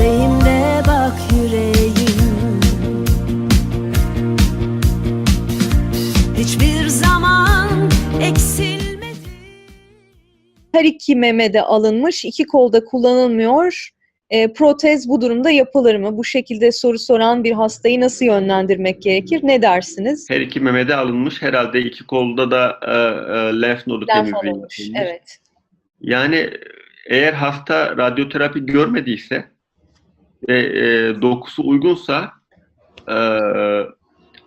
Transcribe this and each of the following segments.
Yüreğimde bak yüreğim Hiçbir zaman eksilmedi Her iki memede alınmış, iki kolda kullanılmıyor. E, protez bu durumda yapılır mı? Bu şekilde soru soran bir hastayı nasıl yönlendirmek gerekir? Ne dersiniz? Her iki memede alınmış, herhalde iki kolda da e, e, lenf nodu temizliği. Evet. Yani eğer hasta radyoterapi görmediyse ve e, dokusu uygunsa e,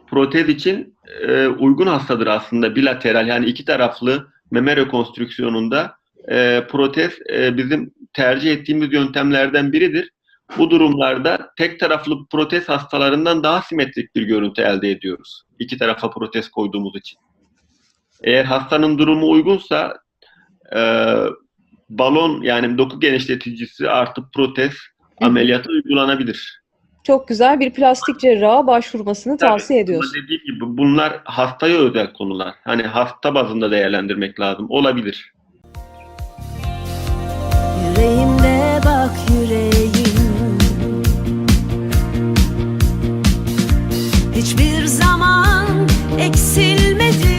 protez için e, uygun hastadır aslında bilateral yani iki taraflı meme rekonstrüksiyonunda e, protez e, bizim tercih ettiğimiz yöntemlerden biridir. Bu durumlarda tek taraflı protez hastalarından daha simetrik bir görüntü elde ediyoruz. İki tarafa protez koyduğumuz için. Eğer hastanın durumu uygunsa e, balon yani doku genişleticisi artı protez ameliyata uygulanabilir. Çok güzel bir plastik cerraha başvurmasını Tabii, tavsiye ediyorsun. Dediğim gibi bunlar haftaya özel konular. Hani hafta bazında değerlendirmek lazım. Olabilir. Yüreğimde bak yüreğim Hiçbir zaman eksilmedi